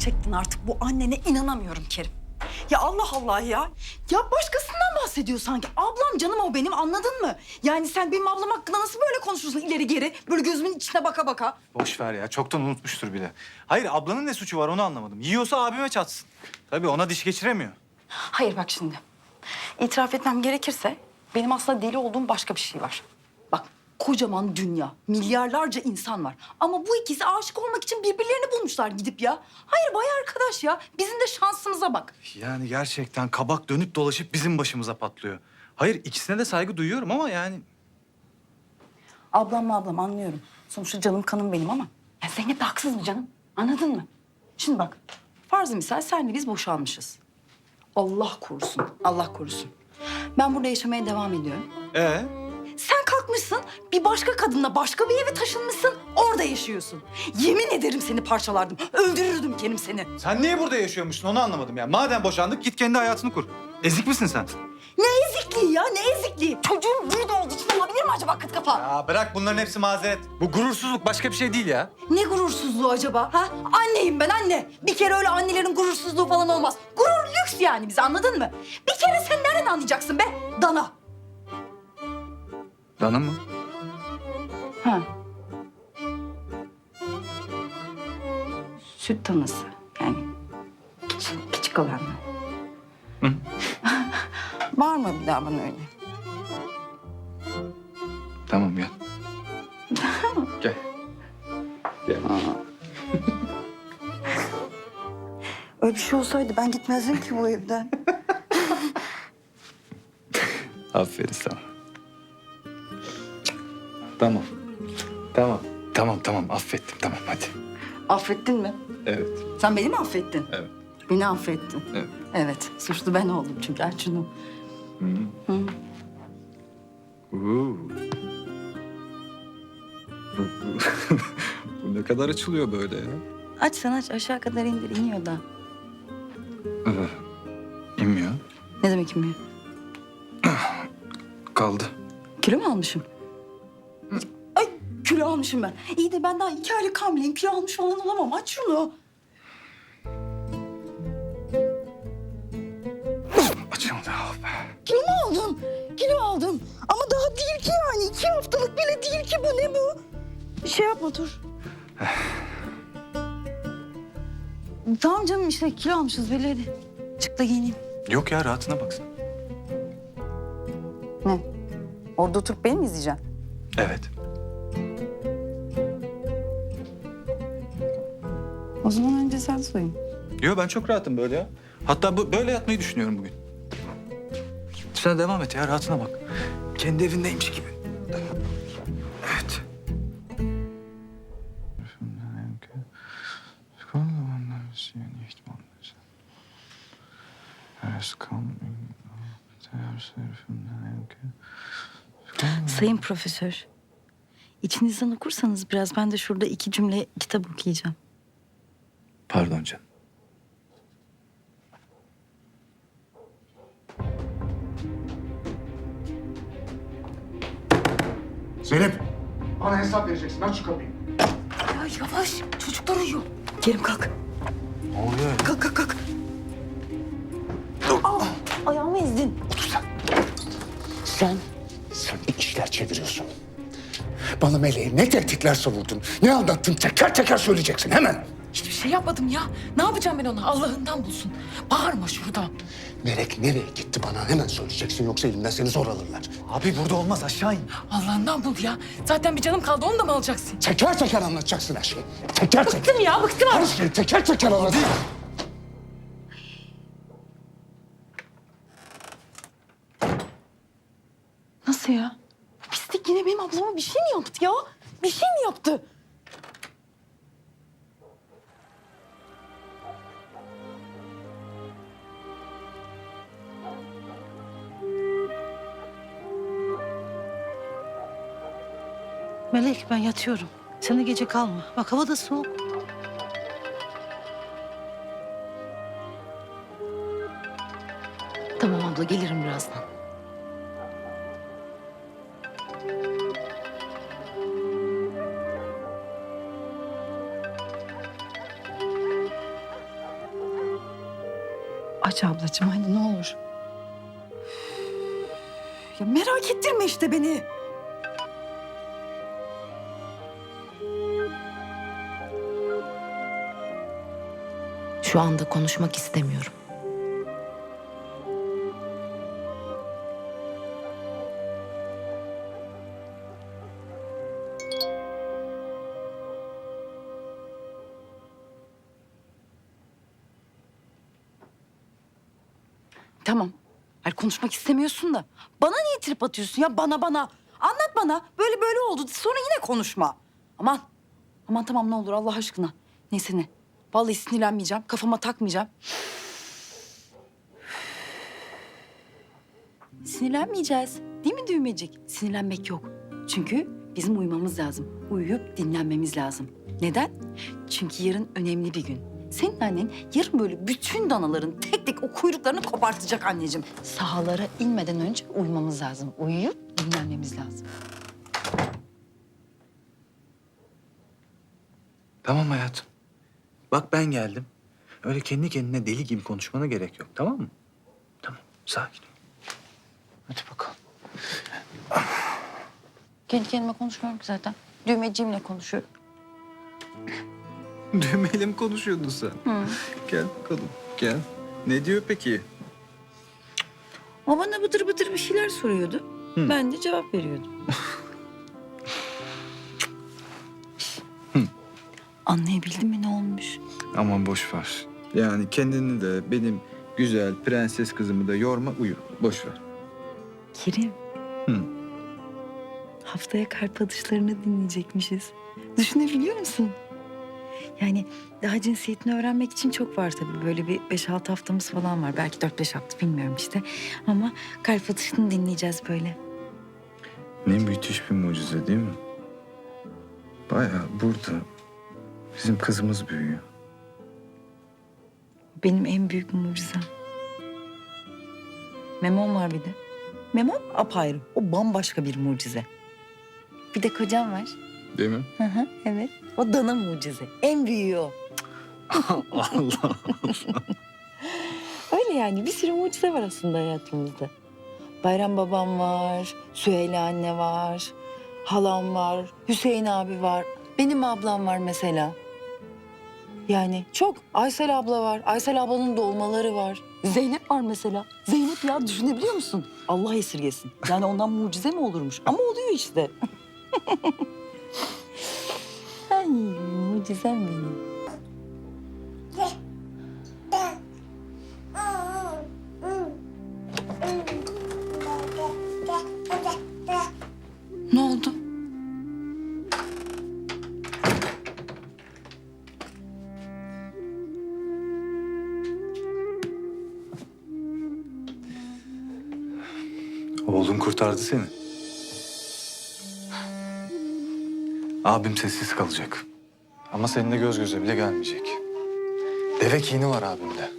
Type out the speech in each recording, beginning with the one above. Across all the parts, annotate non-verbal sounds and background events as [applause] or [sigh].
Gerçekten artık bu annene inanamıyorum Kerim. Ya Allah Allah ya. Ya başkasından bahsediyor sanki. Ablam canım o benim anladın mı? Yani sen benim ablam hakkında nasıl böyle konuşursun ileri geri? Böyle gözümün içine baka baka. Boş ver ya. Çoktan unutmuştur bile. Hayır ablanın ne suçu var onu anlamadım. Yiyorsa abime çatsın. Tabii ona diş geçiremiyor. Hayır bak şimdi. İtiraf etmem gerekirse benim aslında deli olduğum başka bir şey var. Bak kocaman dünya, milyarlarca insan var. Ama bu ikisi aşık olmak için birbirlerini bulmuşlar gidip ya. Hayır vay arkadaş ya. Bizim de şansımıza bak. Yani gerçekten kabak dönüp dolaşıp bizim başımıza patlıyor. Hayır ikisine de saygı duyuyorum ama yani... Ablam mı ablam anlıyorum. Sonuçta canım kanım benim ama. Ya Zeynep de haksız mı canım? Anladın mı? Şimdi bak. Farz misal senle biz boşanmışız. Allah korusun. Allah korusun. Ben burada yaşamaya devam ediyorum. Ee? Sen kalkmışsın bir başka kadınla başka bir eve taşınmışsın. Orada yaşıyorsun. Yemin ederim seni parçalardım. Öldürürdüm Kerim seni. Sen niye burada yaşıyormuşsun onu anlamadım ya. Madem boşandık git kendi hayatını kur. Ezik misin sen? Ne ezikliği ya ne ezikliği. Çocuğum burada olduğu için olabilir mi acaba kıt kafa? Ya bırak bunların hepsi mazeret. Bu gurursuzluk başka bir şey değil ya. Ne gurursuzluğu acaba? Ha? Anneyim ben anne. Bir kere öyle annelerin gurursuzluğu falan olmaz. Gurur lüks yani bize anladın mı? Bir kere sen nereden anlayacaksın be? Dana. Dana mı? Ha. Süt tanası yani. Küçük, küçük olanlar. Hı. [laughs] Bağırma bir daha bana öyle. Tamam gel. [laughs] gel. Gel. Öyle bir şey olsaydı ben gitmezdim ki bu evden. [laughs] Aferin sana. Tamam. Tamam. Tamam tamam affettim tamam hadi. Affettin mi? Evet. Sen beni mi affettin? Evet. Beni affettin. Evet. Evet, suçlu ben oldum çünkü aç şunu. Hı. Uuu. Bu, bu, bu ne kadar açılıyor böyle ya? Aç sen aç, aşağı kadar indir, iniyor da. Ee, inmiyor. Ne demek inmiyor? Kaldı. Kilo mu almışım? Kilo almışım ben. İyi de ben daha iki aylık hamileyim. Kilo almış falan olamam. Aç şunu. Açıldı. Be. Kilo mu aldım? Kilo aldım. Ama daha değil ki yani. iki haftalık bile değil ki bu. Ne bu? Bir şey yapma dur. tamam canım işte kilo almışız belli hadi. Çık da giyineyim. Yok ya rahatına baksın. Ne? Orada oturup beni mi izleyeceksin? Evet. O zaman önce sen soyun. Yo ben çok rahatım böyle ya. Hatta bu, böyle yatmayı düşünüyorum bugün. Sen devam et ya rahatına bak. Kendi evindeymiş gibi. Evet. Sayın profesör, içinizden okursanız biraz ben de şurada iki cümle kitap okuyacağım. Pardon canım. Zeynep, bana hesap vereceksin. Aç şu kapıyı. Ya yavaş, çocuklar uyuyor. Kerim kalk. Ne oluyor? Kalk kalk kalk. Aa, ayağımı ezdin. Sen, sen bir işler çeviriyorsun. Bana meleği ne tehditler savurdun, ne anlattın teker teker söyleyeceksin hemen. Şey yapmadım ya. Ne yapacağım ben ona? Allah'ından bulsun. Bağırma şurada. Melek nereye gitti bana hemen söyleyeceksin yoksa elimden seni zor alırlar. Abi burada olmaz aşağı in. Allah'ından bul ya. Zaten bir canım kaldı onu da mı alacaksın? Teker teker anlatacaksın her şeyi. Teker teker. Bıktım ya bıktım Her artık. şeyi teker teker anlatacaksın. Nasıl ya? Pislik yine benim ablama bir şey mi yaptı ya? Bir şey mi yaptı? Melek ben yatıyorum. Sen de gece kalma. Bak hava da soğuk. Tamam abla gelirim birazdan. Aç ablacığım hadi ne olur. Ya merak ettirme işte beni. Şu anda konuşmak istemiyorum. Tamam. Hayır konuşmak istemiyorsun da. Bana niye trip atıyorsun ya? Bana bana. Anlat bana. Böyle böyle oldu. Sonra yine konuşma. Aman. Aman tamam ne olur Allah aşkına. Neyse ne. Vallahi sinirlenmeyeceğim. Kafama takmayacağım. Sinirlenmeyeceğiz. Değil mi düğmecik? Sinirlenmek yok. Çünkü bizim uyumamız lazım. Uyuyup dinlenmemiz lazım. Neden? Çünkü yarın önemli bir gün. Senin annen yarın böyle bütün danaların tek tek o kuyruklarını kopartacak anneciğim. Sahalara inmeden önce uyumamız lazım. Uyuyup dinlenmemiz lazım. Tamam hayatım. Bak ben geldim. Öyle kendi kendine deli gibi konuşmana gerek yok tamam mı? Tamam sakin ol. Hadi bakalım. Kendi kendime konuşmuyorum ki zaten. Düğmeciğimle konuşuyorum. [laughs] Düğmeyle mi konuşuyordun sen? Gel bakalım gel. Ne diyor peki? O bana bıdır bıdır bir şeyler soruyordu. Ben de cevap veriyordum. [laughs] Anlayabildin mi ne olmuş? Aman boş ver. Yani kendini de benim güzel prenses kızımı da yorma uyu. Boş ver. Kerim. Hı. Haftaya kalp atışlarını dinleyecekmişiz. Düşünebiliyor musun? Yani daha cinsiyetini öğrenmek için çok var tabii. Böyle bir beş altı haftamız falan var. Belki dört beş hafta bilmiyorum işte. Ama kalp atışını dinleyeceğiz böyle. Ne müthiş bir mucize değil mi? Bayağı burada bizim kızımız büyüyor. Benim en büyük mucizem. Memom var bir de. Memom apayrı. O bambaşka bir mucize. Bir de kocam var. Değil mi? Hı hı, evet. O dana mucize. En büyüğü o. [laughs] Allah. Öyle yani bir sürü mucize var aslında hayatımızda. Bayram babam var, Süheyla anne var, halam var, Hüseyin abi var, benim ablam var mesela. Yani çok. Aysel abla var, Aysel ablanın dolmaları var. Zeynep var mesela. Zeynep ya düşünebiliyor musun? Allah esirgesin. Yani ondan mucize mi olurmuş? Ama oluyor işte. [laughs] Ay mucizem benim. Kurtardı seni. Abim sessiz kalacak. Ama seninle göz göze bile gelmeyecek. Deve kini var abimde.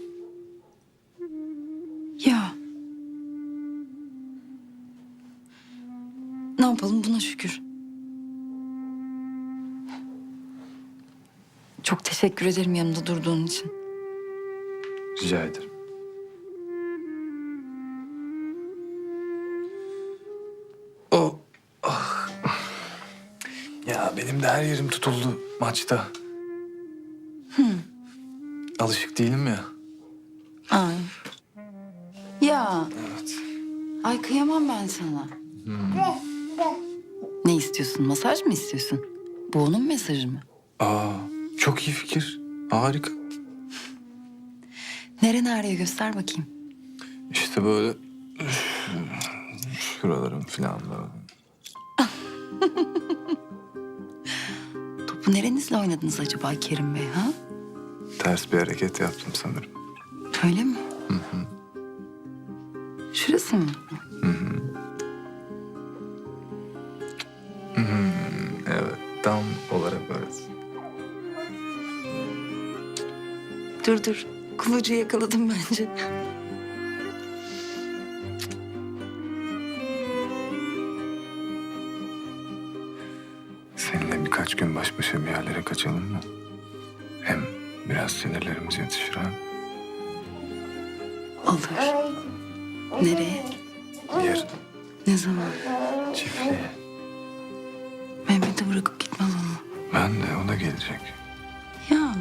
Ya. Ne yapalım buna şükür. Çok teşekkür ederim yanımda durduğun için. Rica ederim. Ya benim de her yerim tutuldu maçta. Alışık değilim ya. Ay. Ya. Evet. Ay kıyamam ben sana. Ne istiyorsun? Masaj mı istiyorsun? Bu onun mesajı mı? Aa, çok iyi fikir. Harika. Nere nereye göster bakayım. İşte böyle şuralarım falan böyle. [laughs] Nerenizle oynadınız acaba Kerim Bey ha? Ters bir hareket yaptım sanırım. Öyle mi? Şurası mı? Evet, tam olarak orası. Dur dur. Kılıcı yakaladım bence. Gün baş başa bir yerlere kaçalım mı? Hem biraz sinirlerimiz yatışır ha. Alır. Nereye? Yarın Ne zaman? çiftliğe. Mehmet'i bırakıp gitmem ama. Ben de o da gelecek. Ya.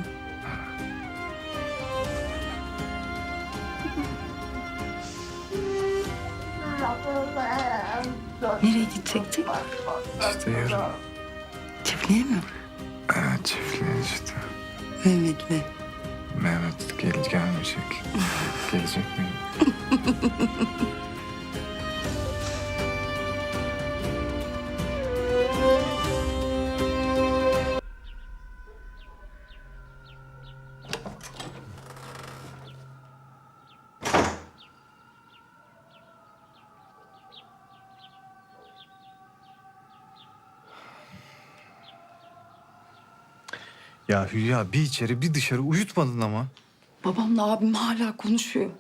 Nereye gidecektik? İşte yarın. Çiftliğe mi? Evet çiftliğe işte. Mehmet'le. Mehmet gel gelmeyecek. Gelecek mi? [laughs] Ya Hülya bir içeri bir dışarı uyutmadın ama. Babamla abim hala konuşuyor.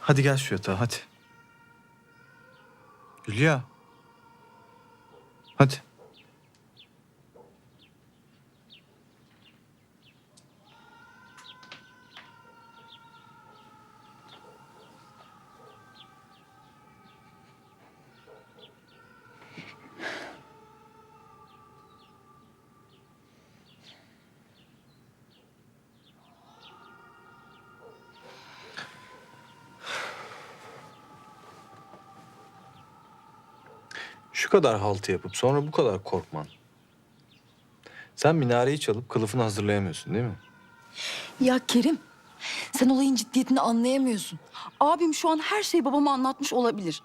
Hadi gel şu yatağa hadi. Hülya. Hadi. Şu kadar haltı yapıp sonra bu kadar korkman. Sen minareyi çalıp kılıfını hazırlayamıyorsun değil mi? Ya Kerim, sen olayın ciddiyetini anlayamıyorsun. Abim şu an her şeyi babama anlatmış olabilir.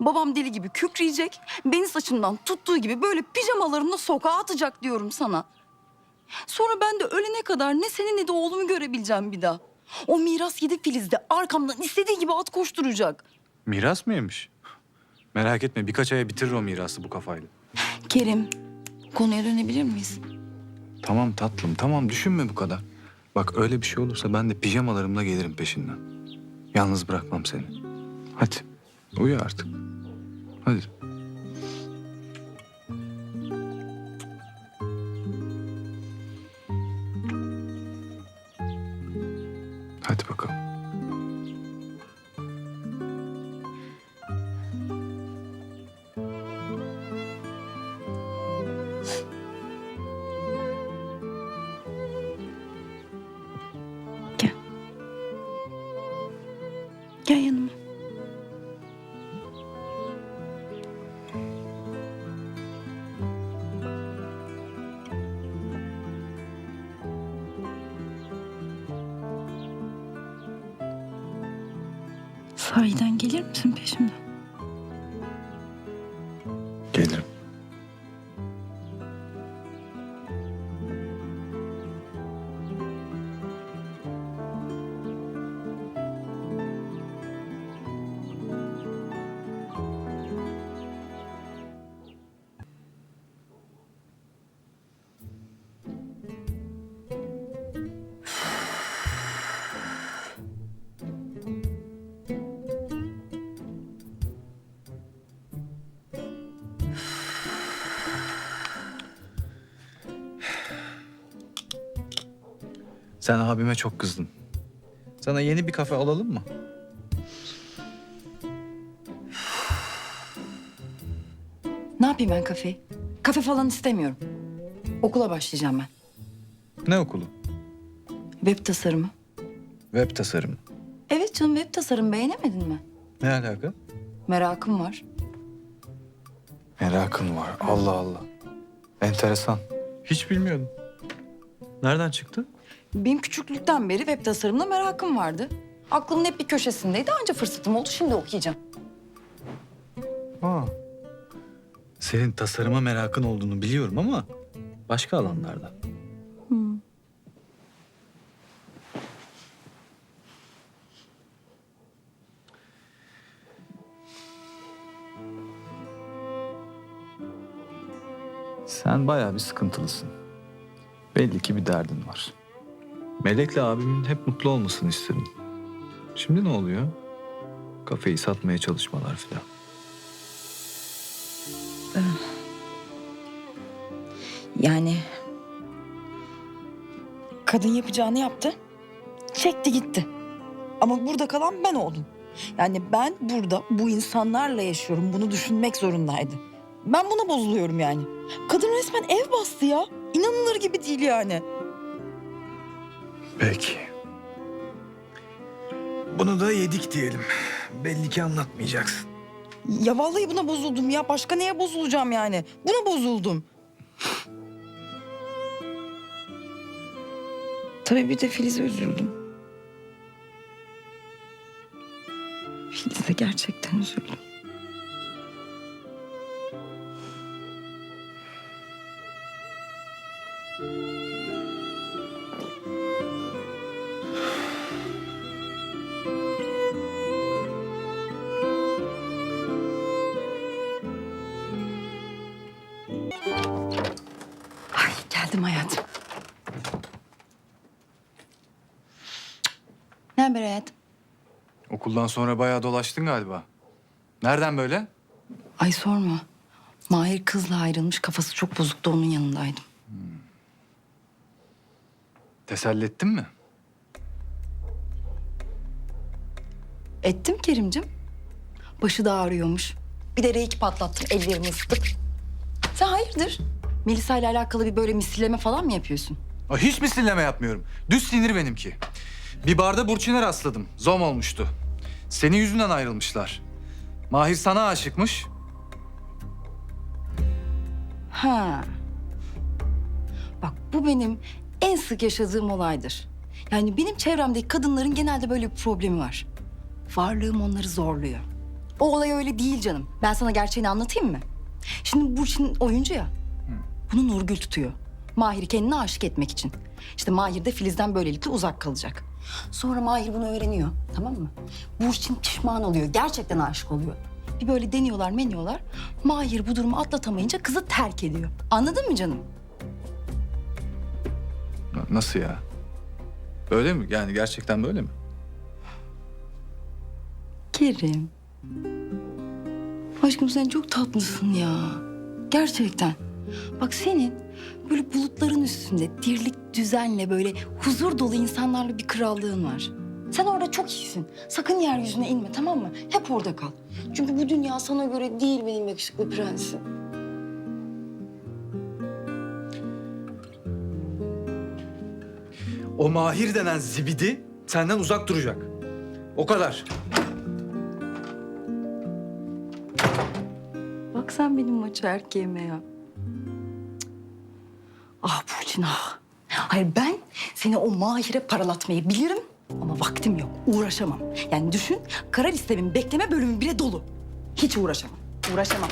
Babam deli gibi kükreyecek, beni saçımdan tuttuğu gibi böyle pijamalarımla sokağa atacak diyorum sana. Sonra ben de ölene kadar ne seni ne de oğlumu görebileceğim bir daha. O miras yedi filizde arkamdan istediği gibi at koşturacak. Miras mı yemiş? Merak etme birkaç aya bitirir o mirası bu kafayla. Kerim, konuya dönebilir miyiz? Tamam tatlım tamam düşünme bu kadar. Bak öyle bir şey olursa ben de pijamalarımla gelirim peşinden. Yalnız bırakmam seni. Hadi uyu artık. Hadi. Hadi Gel yanıma. Sen abime çok kızdın. Sana yeni bir kafe alalım mı? Ne yapayım ben kafeyi? Kafe falan istemiyorum. Okula başlayacağım ben. Ne okulu? Web tasarımı. Web tasarımı. Evet canım web tasarım beğenemedin mi? Ne alaka? Merakım var. Merakın var. Allah Allah. Enteresan. Hiç bilmiyordum. Nereden çıktı? Benim küçüklükten beri web tasarımına merakım vardı. Aklımın hep bir köşesindeydi. Anca fırsatım oldu. Şimdi okuyacağım. Aa. Senin tasarıma merakın olduğunu biliyorum ama başka alanlarda. Sen bayağı bir sıkıntılısın. Belli ki bir derdin var. Melek'le abimin hep mutlu olmasını istedim. Şimdi ne oluyor? Kafeyi satmaya çalışmalar filan. Yani Kadın yapacağını yaptı. Çekti gitti. Ama burada kalan ben oldum. Yani ben burada bu insanlarla yaşıyorum. Bunu düşünmek zorundaydı. Ben buna bozuluyorum yani. Kadın resmen ev bastı ya. İnanılır gibi değil yani. Peki. Bunu da yedik diyelim. Belli ki anlatmayacaksın. Ya vallahi buna bozuldum ya. Başka neye bozulacağım yani? Buna bozuldum. Tabii bir de Filiz'e üzüldüm. Filiz'e gerçekten üzüldüm. Geldim hayatım. Ne haber hayatım? Okuldan sonra bayağı dolaştın galiba. Nereden böyle? Ay sorma. Mahir kızla ayrılmış kafası çok bozuktu onun yanındaydım. Teselli ettin mi? Ettim Kerimcim. Başı da ağrıyormuş. Bir de reiki patlattım ellerimi ısıtıp. Sen hayırdır? Melisa ile alakalı bir böyle misilleme falan mı yapıyorsun? Aa, hiç misilleme yapmıyorum. Düz sinir benimki. Bir barda Burçin'e rastladım. Zom olmuştu. Senin yüzünden ayrılmışlar. Mahir sana aşıkmış. Ha. Bak bu benim en sık yaşadığım olaydır. Yani benim çevremdeki kadınların genelde böyle bir problemi var. Varlığım onları zorluyor. O olay öyle değil canım. Ben sana gerçeğini anlatayım mı? Şimdi Burçin oyuncu ya. Bunu Nurgül tutuyor. Mahir'i kendine aşık etmek için. İşte Mahir de Filiz'den böylelikle uzak kalacak. Sonra Mahir bunu öğreniyor. Tamam mı? Burçin pişman oluyor. Gerçekten aşık oluyor. Bir böyle deniyorlar meniyorlar. Mahir bu durumu atlatamayınca kızı terk ediyor. Anladın mı canım? Na- Nasıl ya? Öyle mi? Yani gerçekten böyle mi? Kerim. Aşkım sen çok tatlısın ya. Gerçekten. Bak senin böyle bulutların üstünde dirlik düzenle böyle huzur dolu insanlarla bir krallığın var. Sen orada çok iyisin. Sakın yeryüzüne inme tamam mı? Hep orada kal. Çünkü bu dünya sana göre değil benim yakışıklı prensim. O Mahir denen zibidi senden uzak duracak. O kadar. Bak sen benim maçı erkeğime ya. Ah Burçin ah. Hayır ben seni o mahire paralatmayı bilirim ama vaktim yok. Uğraşamam. Yani düşün kara listemin bekleme bölümü bile dolu. Hiç uğraşamam. Uğraşamam.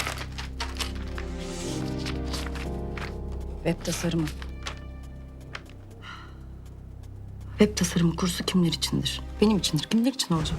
Web tasarımı. Web tasarımı kursu kimler içindir? Benim içindir. Kimler için olacak?